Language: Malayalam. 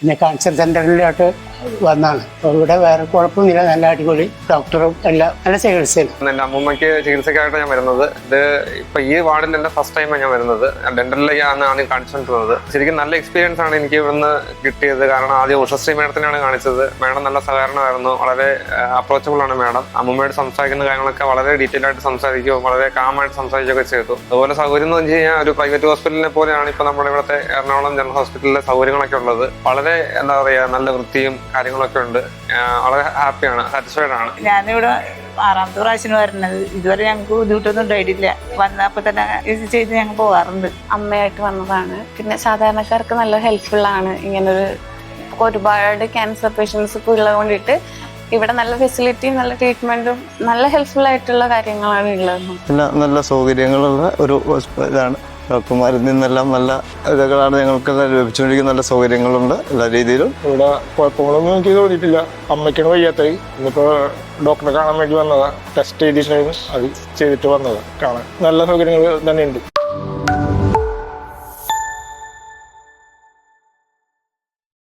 പിന്നെ കാൻസർ സെന്ററിലോട്ട് വന്നാണ്. ഇവിടെ വേറെ കുഴപ്പമൊന്നുമില്ല. നല്ല അടിപൊളി ഡോക്ടറും എല്ലാം നല്ല ചികിത്സയും എന്റെ അമ്മൂമ്മയ്ക്ക് ചികിത്സയ്ക്കായിട്ട് ഞാൻ വരുന്നത്. ഇത് ഇപ്പൊ ഈ വാർഡിൽ എന്റെ ഫസ്റ്റ് ടൈമാണ് ഞാൻ വരുന്നത്. ഡെന്റലിലേക്കാണ് ആദ്യം കാണിച്ചുകൊണ്ടിരുന്നത് ശരിക്കും നല്ല എക്സ്പീരിയൻസ് ആണ് എനിക്ക് ഇവിടുന്ന് കിട്ടിയത്. കാരണം ആദ്യം ഉഷശ്രീ മേഡത്തിനാണ് കാണിച്ചത്. മേഡം നല്ല സഹകരണമായിരുന്നു. വളരെ അപ്രോച്ചബിൾ ആണ് മേഡം. അമ്മൂമ്മയോട് സംസാരിക്കുന്ന കാര്യങ്ങളൊക്കെ വളരെ ഡീറ്റെയിൽ ആയിട്ട് സംസാരിക്കുകയും വളരെ കാമായിട്ട് സംസാരിക്കുകയൊക്കെ ചെയ്തു. അതുപോലെ സൗകര്യം എന്ന് വെച്ച് കഴിഞ്ഞാൽ ഒരു പ്രൈവറ്റ് ഹോസ്പിറ്റലിനെ പോലെയാണ് ഇപ്പൊ നമ്മുടെ ഇവിടുത്തെ എറണാകുളം ജനറൽ ഹോസ്പിറ്റലിലെ സൗകര്യങ്ങളൊക്കെ ഉള്ളത്. വളരെ എന്താ പറയാ നല്ല വൃത്തിയും കാര്യങ്ങളൊക്കെ ഉണ്ട്. വളരെ ഹാപ്പിയാണ് സാറ്റിസ്ഫൈഡ് ആണ്. ഞാനിവിടെ ആറാമത്തെ പ്രാവശ്യം വരുന്നത്. ഇതുവരെ ഞങ്ങൾക്ക് ബുദ്ധിമുട്ടൊന്നും ഉണ്ടായിട്ടില്ല. വന്നപ്പോൾ തന്നെ ഇത് ചെയ്ത് ഞങ്ങൾ പോകാറുണ്ട്. അമ്മയായിട്ട് വന്നതാണ്. പിന്നെ സാധാരണക്കാർക്ക് നല്ല ഹെൽപ്ഫുൾ ആണ് ഇങ്ങനൊരു ഒരുപാട് ക്യാൻസർ പേഷ്യൻസ് ഇപ്പോൾ ഉള്ളത് കൊണ്ടിട്ട് ഇവിടെ നല്ല ഫെസിലിറ്റിയും നല്ല ട്രീറ്റ്മെന്റും നല്ല ഹെൽപ്ഫുൾ ആയിട്ടുള്ള കാര്യങ്ങളാണ് ഉള്ളത് പിന്നെ നല്ല സൗകര്യങ്ങളുള്ള ഒരു ഇതാണ്. ഡോക്ടർമാരിൽ നിന്നെല്ലാം നല്ല ഇതൊക്കെയാണ് ഞങ്ങൾക്ക് ലഭിച്ചുകൊണ്ടിരിക്കുന്ന നല്ല സൗകര്യങ്ങളുണ്ട് എല്ലാ രീതിയിലും. ഇവിടെ കുഴപ്പങ്ങളൊന്നും എനിക്ക് തോന്നിയിട്ടില്ല. അമ്മയ്ക്കാണ് വയ്യാത്തത് ഇന്നിപ്പോ ഡോക്ടറെ കാണാൻ വേണ്ടി വന്നതാ. ടെസ്റ്റ് ചെയ്തിട്ടുണ്ടായിരുന്നു അത് ചെയ്തിട്ട് വന്നതാ. കാണാൻ നല്ല സൗകര്യങ്ങൾ തന്നെയുണ്ട്.